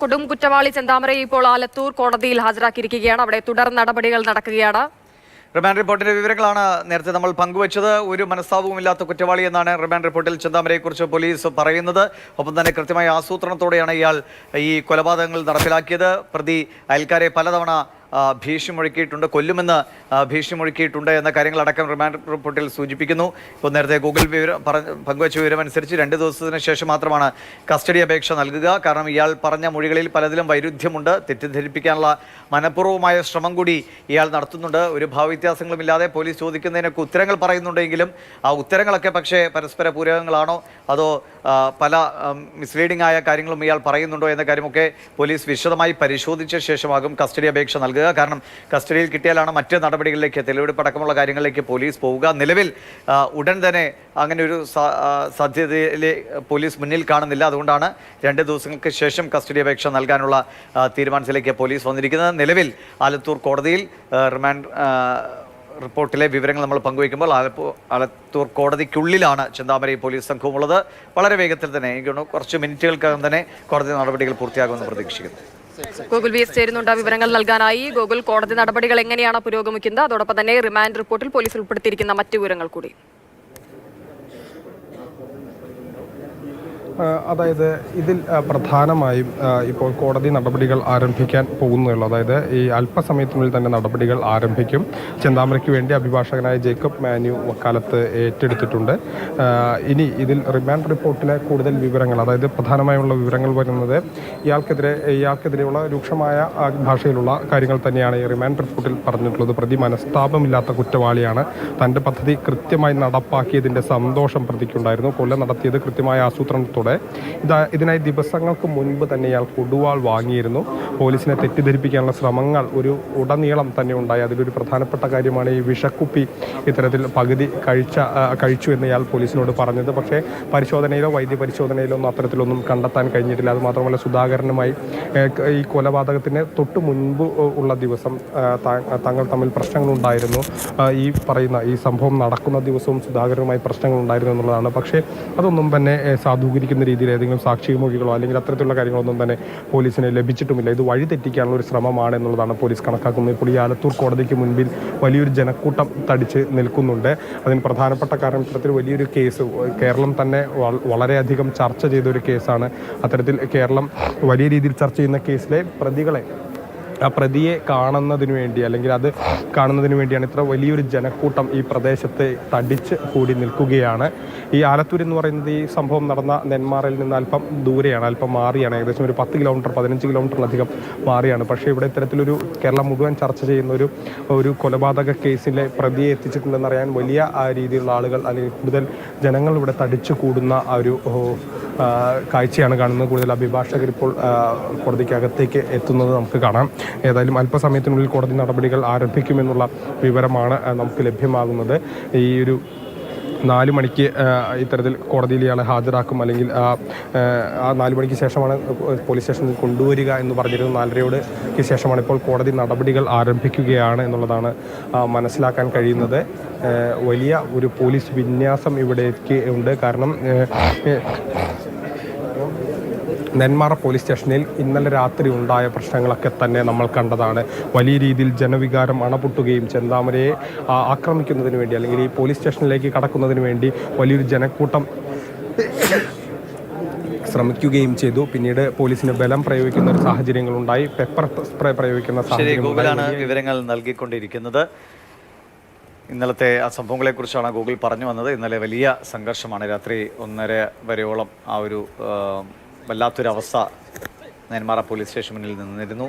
കൊടും കുറ്റവാളി ചെന്താമരയെ ഇപ്പോൾ ആലത്തൂർ കോടതിയിൽ ഹാജരാക്കിയിരിക്കുകയാണ്. അവിടെ തുടർ നടപടികൾ നടക്കുകയാണ്. റിമാൻഡ് റിപ്പോർട്ടിന്റെ വിവരങ്ങളാണ് നേരത്തെ നമ്മൾ പങ്കുവച്ചത്. ഒരു മനസ്താപവുമില്ലാത്ത കുറ്റവാളി എന്നാണ് റിമാൻഡ് റിപ്പോർട്ടിൽ ചെന്താമരയെക്കുറിച്ച് പോലീസ് പറയുന്നത്. ഒപ്പം തന്നെ കൃത്യമായ ആസൂത്രണത്തോടെയാണ് ഇയാൾ ഈ കൊലപാതകങ്ങൾ നടപ്പിലാക്കിയത്. പ്രതി അയൽക്കാരെ പലതവണ ഭീഷണി മുഴക്കിയിട്ടുണ്ട് കൊല്ലുമെന്ന് ഭീഷണി മുഴക്കിയിട്ടുണ്ട് എന്ന കാര്യങ്ങളടക്കം റിമാൻഡ് റിപ്പോർട്ടിൽ സൂചിപ്പിക്കുന്നു. ഇപ്പോൾ നേരത്തെ ഗൂഗിൾ വിവരം പങ്കുവച്ച വിവരം അനുസരിച്ച് രണ്ട് ദിവസത്തിന് ശേഷം മാത്രമാണ് കസ്റ്റഡി അപേക്ഷ നൽകുക. കാരണം ഇയാൾ പറഞ്ഞ മൊഴികളിൽ പലതിലും വൈരുദ്ധ്യമുണ്ട്. തെറ്റിദ്ധരിപ്പിക്കാനുള്ള മനഃപൂർവമായ ശ്രമം കൂടി ഇയാൾ നടത്തുന്നുണ്ട്. ഒരു ഭാവവ്യത്യാസങ്ങളുമില്ലാതെ പോലീസ് ചോദിക്കുന്നതിനൊക്കെ ഉത്തരങ്ങൾ പറയുന്നുണ്ടെങ്കിലും ആ ഉത്തരങ്ങളൊക്കെ പക്ഷേ പരസ്പര പൂരകങ്ങളാണോ? അതോ പല മിസ്ലീഡിംഗ് ആയ കാര്യങ്ങളും ഇയാൾ പറയുന്നുണ്ടോ എന്ന കാര്യമൊക്കെ പോലീസ് വിശദമായി പരിശോധിച്ച ശേഷമാകും കസ്റ്റഡി അപേക്ഷ നൽകുക കാരണം കസ്റ്റഡിയിൽ കിട്ടിയാലാണ് മറ്റ് നടപടികളിലേക്ക് തെളിവെടുപ്പ് അടക്കമുള്ള കാര്യങ്ങളിലേക്ക് പോലീസ് പോവുക. നിലവിൽ ഉടൻ തന്നെ അങ്ങനെ ഒരു സാധ്യതയിലെ പോലീസ് മുന്നിൽ കാണുന്നില്ല. അതുകൊണ്ടാണ് രണ്ട് ദിവസങ്ങൾക്ക് ശേഷം കസ്റ്റഡി അപേക്ഷ നൽകാനുള്ള തീരുമാനത്തിലേക്ക് പോലീസ് വന്നിരിക്കുന്നത്. നിലവിൽ ആലത്തൂർ കോടതിയിൽ റിമാൻഡ് റിപ്പോർട്ടിലെ വിവരങ്ങൾ നമ്മൾ പങ്കുവയ്ക്കുമ്പോൾ ആലപ്പൂ ആലത്തൂർ കോടതിക്കുള്ളിലാണ് ചിന്താമരൈ പോലീസ് സംഘവുമുള്ളത്. വളരെ വേഗത്തിൽ തന്നെ കുറച്ച് മിനിറ്റുകൾക്കകം തന്നെ കോടതി നടപടികൾ പൂർത്തിയാകുമെന്ന് പ്രതീക്ഷിക്കുന്നു. ഗൂഗിൾ വി എസ് ചേരുന്നുണ്ട് വിവരങ്ങൾ നൽകാനായി. ഗൂഗിൾ കോടതി നടപടികൾ എങ്ങനെയാണ് പുരോഗമിക്കുന്നത്? അതോടൊപ്പം തന്നെ റിമാൻഡ് റിപ്പോർട്ടിൽ പോലീസ് ഉൾപ്പെടുത്തിയിരിക്കുന്ന മറ്റു വിവരങ്ങൾ കൂടി. അതായത് ഇതിൽ പ്രധാനമായും ഇപ്പോൾ കോടതി നടപടികൾ ആരംഭിക്കാൻ പോകുന്നുള്ളൂ. അതായത് ഈ അല്പസമയത്തിനുള്ളിൽ തന്നെ നടപടികൾ ആരംഭിക്കും. ചെന്താമരയ്ക്ക് വേണ്ടി അഭിഭാഷകനായ ജേക്കബ് മാന്യു വക്കാലത്ത് ഏറ്റെടുത്തിട്ടുണ്ട്. ഇനി ഇതിൽ റിമാൻഡ് റിപ്പോർട്ടിലെ കൂടുതൽ വിവരങ്ങൾ അതായത് പ്രധാനമായുള്ള വിവരങ്ങൾ വരുന്നത് ഇയാൾക്കെതിരെ ഇയാൾക്കെതിരെയുള്ള രൂക്ഷമായ ഭാഷയിലുള്ള കാര്യങ്ങൾ തന്നെയാണ് ഈ റിമാൻഡ് റിപ്പോർട്ടിൽ പറഞ്ഞിട്ടുള്ളത്. പ്രതി മനസ്താപമില്ലാത്ത കുറ്റവാളിയാണ്. തന്റെ പദ്ധതി കൃത്യമായി നടപ്പാക്കിയതിന്റെ സന്തോഷം പ്രതിക്കുണ്ടായിരുന്നു. കൊല്ലം നടത്തിയത് കൃത്യമായ ആസൂത്രണത്തോടെ ഇതാ ഇതിനായി ദിവസങ്ങൾക്ക് മുൻപ് തന്നെ ഇയാൾ കൊടുവാൾ വാങ്ങിയിരുന്നു. പോലീസിനെ തെറ്റിദ്ധരിപ്പിക്കാനുള്ള ശ്രമങ്ങൾ ഒരു ഉടനീളം തന്നെ ഉണ്ടായി. അതിലൊരു പ്രധാനപ്പെട്ട കാര്യമാണ് ഈ വിഷക്കുപ്പി. ഇത്തരത്തിൽ പകുതി കഴിച്ച കഴിച്ചു എന്ന് ഇയാൾ പോലീസിനോട് പറഞ്ഞത്. പക്ഷേ പരിശോധനയിലോ വൈദ്യ പരിശോധനയിലോ ഒന്നും അത്തരത്തിലൊന്നും കണ്ടെത്താൻ കഴിഞ്ഞിട്ടില്ല. അത് മാത്രമല്ല സുധാകരനുമായി ഈ കൊലപാതകത്തിന് തൊട്ട് മുൻപ് ഉള്ള ദിവസം തങ്ങൾ തമ്മിൽ പ്രശ്നങ്ങളുണ്ടായിരുന്നു. ഈ പറയുന്ന ഈ സംഭവം നടക്കുന്ന ദിവസവും സുധാകരനുമായി പ്രശ്നങ്ങളുണ്ടായിരുന്നു എന്നുള്ളതാണ്. പക്ഷേ അതൊന്നും തന്നെ ഏ, സാധൂകരിക്കുന്ന രീതിയിൽ ഏതെങ്കിലും സാക്ഷി മൊഴികളോ അല്ലെങ്കിൽ അത്തരത്തിലുള്ള കാര്യങ്ങളൊന്നും തന്നെ പോലീസിന് ലഭിച്ചിട്ടുമില്ല. ഇത് വഴി തെറ്റിക്കാനുള്ള ഒരു ശ്രമമാണ് എന്നുള്ളതാണ് പോലീസ് കണക്കാക്കുന്നത്. ഇപ്പോൾ ഈ ആലത്തൂർ കോടതിക്ക് മുൻപിൽ വലിയൊരു ജനക്കൂട്ടം തടിച്ച് നിൽക്കുന്നുണ്ട്. അതിന് പ്രധാനപ്പെട്ട കാരണം ഇത്തരത്തിൽ വലിയൊരു കേസ് കേരളം തന്നെ വളരെയധികം ചർച്ച ചെയ്ത ഒരു കേസാണ്. അത്തരത്തിൽ കേരളം വലിയ രീതിയിൽ ചർച്ച ചെയ്യുന്ന കേസിലെ പ്രതികളെ ആ പ്രതിയെ കാണുന്നതിന് വേണ്ടി അല്ലെങ്കിൽ അത് കാണുന്നതിന് വേണ്ടിയാണ് ഇത്ര വലിയൊരു ജനക്കൂട്ടം ഈ പ്രദേശത്തെ തടിച്ച് കൂടി നിൽക്കുകയാണ്. ഈ ആലത്തൂർ എന്ന് പറയുന്നത് ഈ സംഭവം നടന്ന നെന്മാറയിൽ നിന്ന് അല്പം ദൂരെയാണ് അല്പം മാറിയാണ്. ഏകദേശം ഒരു പത്ത് കിലോമീറ്റർ പതിനഞ്ച് കിലോമീറ്ററിലധികം മാറിയാണ്. പക്ഷേ ഇവിടെ ഇത്തരത്തിലൊരു കേരളം മുഴുവൻ ചർച്ച ചെയ്യുന്ന ഒരു ഒരു കൊലപാതക കേസിലെ പ്രതിയെ എത്തിച്ചിട്ടുണ്ടെന്നറിയാൻ വലിയ രീതിയിലുള്ള ആളുകൾ അല്ലെങ്കിൽ കൂടുതൽ ജനങ്ങൾ ഇവിടെ തടിച്ചു കൂടുന്ന ആ ഒരു കാഴ്ചയാണ് കാണുന്നത്. കൂടുതൽ അഭിഭാഷകർ ഇപ്പോൾ കോടതിക്കകത്തേക്ക് എത്തുന്നത് നമുക്ക് കാണാം. ഏതായാലും അല്പസമയത്തിനുള്ളിൽ കോടതി നടപടികൾ ആരംഭിക്കുമെന്നുള്ള വിവരമാണ് നമുക്ക് ലഭ്യമാകുന്നത്. ഈ ഒരു നാല് മണിക്ക് ഇത്തരത്തിൽ കോടതിയിൽ ഇയാളെ ഹാജരാക്കും അല്ലെങ്കിൽ ആ, നാല് മണിക്ക് ശേഷമാണ് പോലീസ് സ്റ്റേഷനിൽ കൊണ്ടുവരിക എന്ന് പറഞ്ഞിരുന്നു നാലരയോട് ശേഷമാണ് ഇപ്പോൾ കോടതി നടപടികൾ ആരംഭിക്കുകയാണ് എന്നുള്ളതാണ് മനസ്സിലാക്കാൻ കഴിയുന്നത്. വലിയ ഒരു പോലീസ് വിന്യാസം ഇവിടേക്ക് ഉണ്ട്. കാരണം നെന്മാറ പോലീസ് സ്റ്റേഷനിൽ ഇന്നലെ രാത്രി ഉണ്ടായ പ്രശ്നങ്ങളൊക്കെ തന്നെ നമ്മൾ കണ്ടതാണ്. വലിയ രീതിയിൽ ജനവികാരം അണപൊട്ടുകയും ചെന്താമരയെ ആക്രമിക്കുന്നതിന് വേണ്ടി അല്ലെങ്കിൽ ഈ പോലീസ് സ്റ്റേഷനിലേക്ക് കടക്കുന്നതിന് വേണ്ടി വലിയൊരു ജനക്കൂട്ടം ശ്രമിക്കുകയും ചെയ്തു. പിന്നീട് പോലീസിന് ബലം പ്രയോഗിക്കുന്ന ഒരു സാഹചര്യങ്ങളുണ്ടായി പെപ്പർ സ്പ്രേ പ്രയോഗിക്കുന്ന സാഹചര്യം വിവരങ്ങൾ നൽകിക്കൊണ്ടിരിക്കുന്നത്. ഇന്നലത്തെ ആ സംഭവങ്ങളെക്കുറിച്ചാണ് ഗൂഗിൾ പറഞ്ഞു വന്നത്. ഇന്നലെ വലിയ സംഘർഷമാണ് രാത്രി ഒന്നര വരെയോളം ആ ഒരു വല്ലാത്തൊരവസ്ഥ നെന്മാറ പോലീസ് സ്റ്റേഷൻ മുന്നിൽ നിന്നിരുന്നു.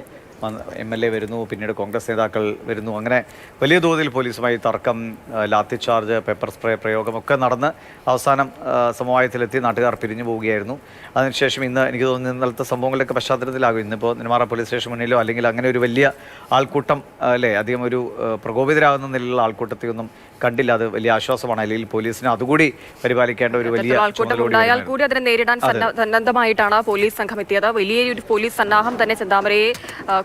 എം എൽ എ വരുന്നു പിന്നീട് കോൺഗ്രസ് നേതാക്കൾ വരുന്നു. അങ്ങനെ വലിയ തോതിൽ പോലീസുമായി തർക്കം ലാത്തി ചാർജ് പെപ്പർ സ്പ്രേ പ്രയോഗമൊക്കെ നടന്ന് അവസാനം സമവായത്തിലെത്തി നാട്ടുകാർ പിരിഞ്ഞു പോവുകയായിരുന്നു. അതിനുശേഷം ഇന്ന് എനിക്ക് തോന്നുന്നു ഇന്നലത്തെ സംഭവങ്ങളുടെയൊക്കെ പശ്ചാത്തലത്തിലാകും. ഇന്നിപ്പോൾ നെന്മാറ പോലീസ് സ്റ്റേഷൻ മുന്നിലോ അല്ലെങ്കിൽ അങ്ങനെ ഒരു വലിയ ആൾക്കൂട്ടം അല്ലേ അധികം ഒരു പ്രകോപിതരാകുന്ന നിലയിലുള്ള ആൾക്കൂട്ടത്തെയൊന്നും കണ്ടില്ല. അത് വലിയ ആശ്വാസമാണ്. അല്ലെങ്കിൽ പോലീസിന് അതുകൂടി പരിപാലിക്കേണ്ട ഒരു വലിയ കൂടി ഉണ്ടായാൽ കൂടി അതിനെ നേരിടാൻ സന്ന- സന്നദ്ധമായിട്ടാണ് പോലീസ് സംഘം എത്തിയത്. വലിയൊരു പോലീസ് സന്നാഹം തന്നെ ചെന്താമരയെ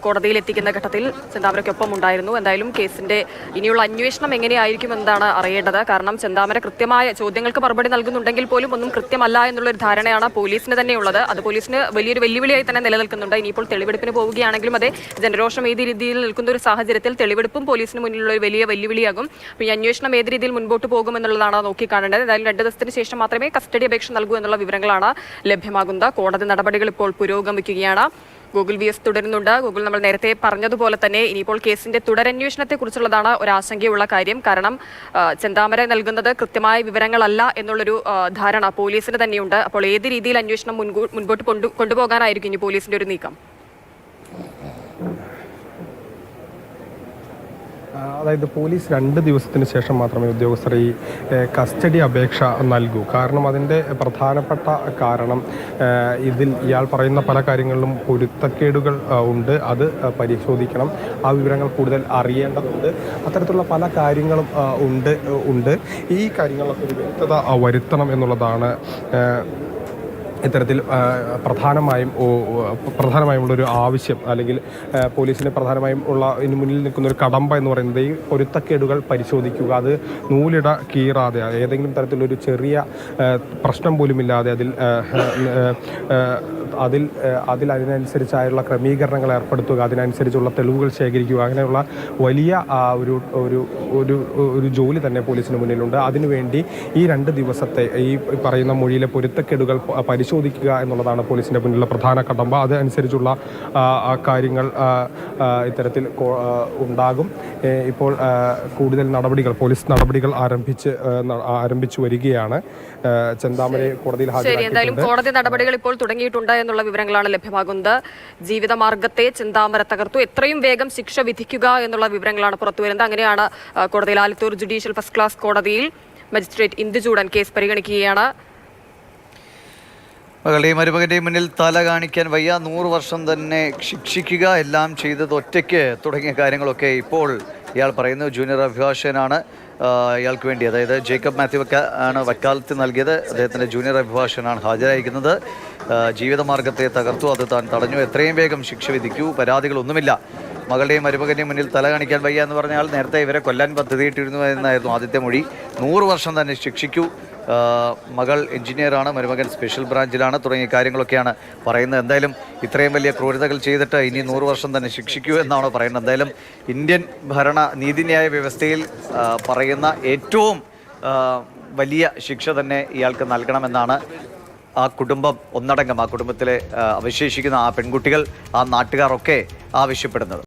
കോടതിയിൽ എത്തിക്കുന്ന ഘട്ടത്തിൽ ചെന്താമരയ്ക്കൊപ്പം ഉണ്ടായിരുന്നു. എന്തായാലും കേസിന്റെ ഇനിയുള്ള അന്വേഷണം എങ്ങനെയായിരിക്കും എന്നതാണ് അറിയേണ്ടത്. കാരണം ചെന്താമര കൃത്യമായ ചോദ്യങ്ങൾക്ക് മറുപടി നൽകുന്നുണ്ടെങ്കിൽ പോലും ഒന്നും കൃത്യമല്ല എന്നുള്ളൊരു ധാരണയാണ് പോലീസിന് തന്നെയുള്ളത്. അത് പോലീസിന് വലിയൊരു വെല്ലുവിളിയായി തന്നെ നിലനിൽക്കുന്നുണ്ട്. ഇനിയിപ്പോൾ തെളിവെടുപ്പിന് പോവുകയാണെങ്കിലും അതെ ജനരോഷം ഏത് രീതിയിൽ നിൽക്കുന്ന ഒരു സാഹചര്യത്തിൽ തെളിവെടുപ്പും പോലീസിന് മുന്നിലുള്ള ഒരു വലിയ വെല്ലുവിളിയാകും. ഈ അന്വേഷണം ഏത് രീതിയിൽ മുൻപോട്ട് പോകുമെന്നുള്ളതാണ് നോക്കിക്കാണേണ്ടത് എന്തായാലും രണ്ട് ദിവസത്തിന് ശേഷം മാത്രമേ കസ്റ്റഡി അപേക്ഷ നൽകൂ എന്നുള്ള വിവരങ്ങളാണ് ലഭ്യമാകുന്നത്. കോടതി നടപടികൾ ഇപ്പോൾ പുരോഗമിക്കുകയാണ്. ഗൂഗിൾ വി എസ് തുടരുന്നുണ്ട്. ഗൂഗിൾ നമ്മൾ നേരത്തെ പറഞ്ഞതുപോലെ തന്നെ ഇനിയിപ്പോൾ കേസിന്റെ തുടരന്വേഷണത്തെ കുറിച്ചുള്ളതാണ് ഒരു ആശങ്കയുള്ള കാര്യം. കാരണം ചെന്താമര നൽകുന്നത് കൃത്യമായ വിവരങ്ങളല്ല എന്നുള്ളൊരു ധാരണ പോലീസിന് തന്നെയുണ്ട്. അപ്പോൾ ഏത് രീതിയിൽ അന്വേഷണം മുൻകൂ- മുൻപോട്ട് കൊണ്ടു കൊണ്ടുപോകാനായിരിക്കും ഇനി പോലീസിന്റെ ഒരു നീക്കം? അതായത് പോലീസ് രണ്ട് ദിവസത്തിന് ശേഷം മാത്രമേ ഉദ്യോഗസ്ഥർ ഈ കസ്റ്റഡി അപേക്ഷ നൽകൂ. കാരണം അതിന്റെ പ്രധാനപ്പെട്ട കാരണം ഇതിൽ ഇയാൾ പറയുന്ന പല കാര്യങ്ങളിലും പൊരുത്തക്കേടുകൾ ഉണ്ട്. അത് പരിശോധിക്കണം. ആ വിവരങ്ങൾ കൂടുതൽ അറിയേണ്ടതുണ്ട്. അത്തരത്തിലുള്ള പല കാര്യങ്ങളും ഉണ്ട് ഉണ്ട്. ഈ കാര്യങ്ങളൊക്കെ വ്യക്തത വരുത്തണം എന്നുള്ളതാണ് ഇത്തരത്തിൽ പ്രധാനമായും പ്രധാനമായും ഉള്ളൊരു ആവശ്യം അല്ലെങ്കിൽ പോലീസിന് പ്രധാനമായും ഉള്ള ഇതിന് മുന്നിൽ നിൽക്കുന്ന ഒരു കടമ്പ എന്ന് പറയുന്നത് ഈ പൊരുത്തക്കേടുകൾ പരിശോധിക്കുക. അത് നൂലിട കീറാതെ ഏതെങ്കിലും തരത്തിലൊരു ചെറിയ പ്രശ്നം പോലുമില്ലാതെ അതിൽ അതിൽ അതിൽ അതിനനുസരിച്ചായുള്ള ക്രമീകരണങ്ങൾ ഏർപ്പെടുത്തുക അതിനനുസരിച്ചുള്ള തെളിവുകൾ ശേഖരിക്കുക അങ്ങനെയുള്ള വലിയ ഒരു ഒരു ഒരു ഒരു ജോലി തന്നെ പോലീസിന് മുന്നിലുണ്ട്. അതിനുവേണ്ടി ഈ രണ്ട് ദിവസത്തെ ഈ പറയുന്ന മൊഴിയിലെ പൊരുത്തക്കേടുകൾ പ- പരിശോധിക്കുക എന്നുള്ളതാണ് പോലീസിന്റെ മുന്നിലുള്ള പ്രധാന കടമ്പ. അതനുസരിച്ചുള്ള കാര്യങ്ങൾ ഇത്തരത്തിൽ ഉണ്ടാകും. ഇപ്പോൾ കൂടുതൽ നടപടികൾ പോലീസ് നടപടികൾ ആരംഭിച്ച് ആരംഭിച്ചു വരികയാണ്. ചെന്താമരെ കോടതിയിൽ എന്തായാലും കോടതി നടപടികൾ ഇപ്പോൾ തുടങ്ങിയിട്ടുണ്ട് എന്നുള്ള വിവരങ്ങളാണ് ലഭ്യമാകുന്നത്. ജീവിതമാർഗത്തെ ചെന്താമര തകർത്തു. എത്രയും വേഗം ശിക്ഷ വിധിക്കുക എന്നുള്ള വിവരങ്ങളാണ് പുറത്തുവരുന്നത് അങ്ങനെയാണ് കോടതിയിൽ ആലത്തൂർ ജുഡീഷ്യൽ ഫസ്റ്റ് ക്ലാസ് കോടതിയിൽ മജിസ്ട്രേറ്റ് ഇന്ദുചൂടൻ കേസ് പരിഗണിക്കുകയാണ്. മകളുടെയും മരുമകന്റെയും മുന്നിൽ തല കാണിക്കാൻ വയ്യ. നൂറ് വർഷം തന്നെ ശിക്ഷിക്കുക എല്ലാം ചെയ്തത് ഒറ്റയ്ക്ക് തുടങ്ങിയ കാര്യങ്ങളൊക്കെ ഇപ്പോൾ ഇയാൾ പറയുന്നു. ജൂനിയർ അഭിഭാഷകനാണ് ഇയാൾക്ക് വേണ്ടി. അതായത് ജേക്കബ് മാത്യു ആണ് വക്കാലത്ത് നൽകിയത്. അദ്ദേഹത്തിന്റെ ജൂനിയർ അഭിഭാഷകനാണ് ഹാജരായിരിക്കുന്നത്. ജീവിതമാർഗത്തെ തകർത്തു. അത് താൻ തടഞ്ഞു. എത്രയും വേഗം ശിക്ഷ വിധിക്കൂ. പരാതികളൊന്നുമില്ല. മകളുടെയും മരുമകന്റെയും മുന്നിൽ തല കാണിക്കാൻ വയ്യ എന്ന് പറഞ്ഞാൽ നേരത്തെ ഇവരെ കൊല്ലാൻ പദ്ധതിയിട്ടിരുന്നു എന്നായിരുന്നു ആദ്യത്തെ മൊഴി. നൂറ് വർഷം തന്നെ ശിക്ഷിക്കൂ. മകൾ എഞ്ചിനീയറാണ് മരുമകൻ സ്പെഷ്യൽ ബ്രാഞ്ചിലാണ് തുടങ്ങിയ കാര്യങ്ങളൊക്കെയാണ് പറയുന്നത്. എന്തായാലും ഇത്രയും വലിയ ക്രൂരതകൾ ചെയ്തിട്ട് ഇനി നൂറ് വർഷം തന്നെ ശിക്ഷിക്കൂ എന്നാണ് പറയുന്നത്. എന്തായാലും ഇന്ത്യൻ ഭരണ നീതിന്യായ വ്യവസ്ഥയിൽ പറയുന്ന ഏറ്റവും വലിയ ശിക്ഷ തന്നെ ഇയാൾക്ക് നൽകണമെന്നാണ് ആ കുടുംബം ഒന്നടങ്കം ആ കുടുംബത്തിലെ അവശേഷിക്കുന്ന ആ പെൺകുട്ടികൾ ആ നാട്ടുകാരൊക്കെ ആവശ്യപ്പെടുന്നത്.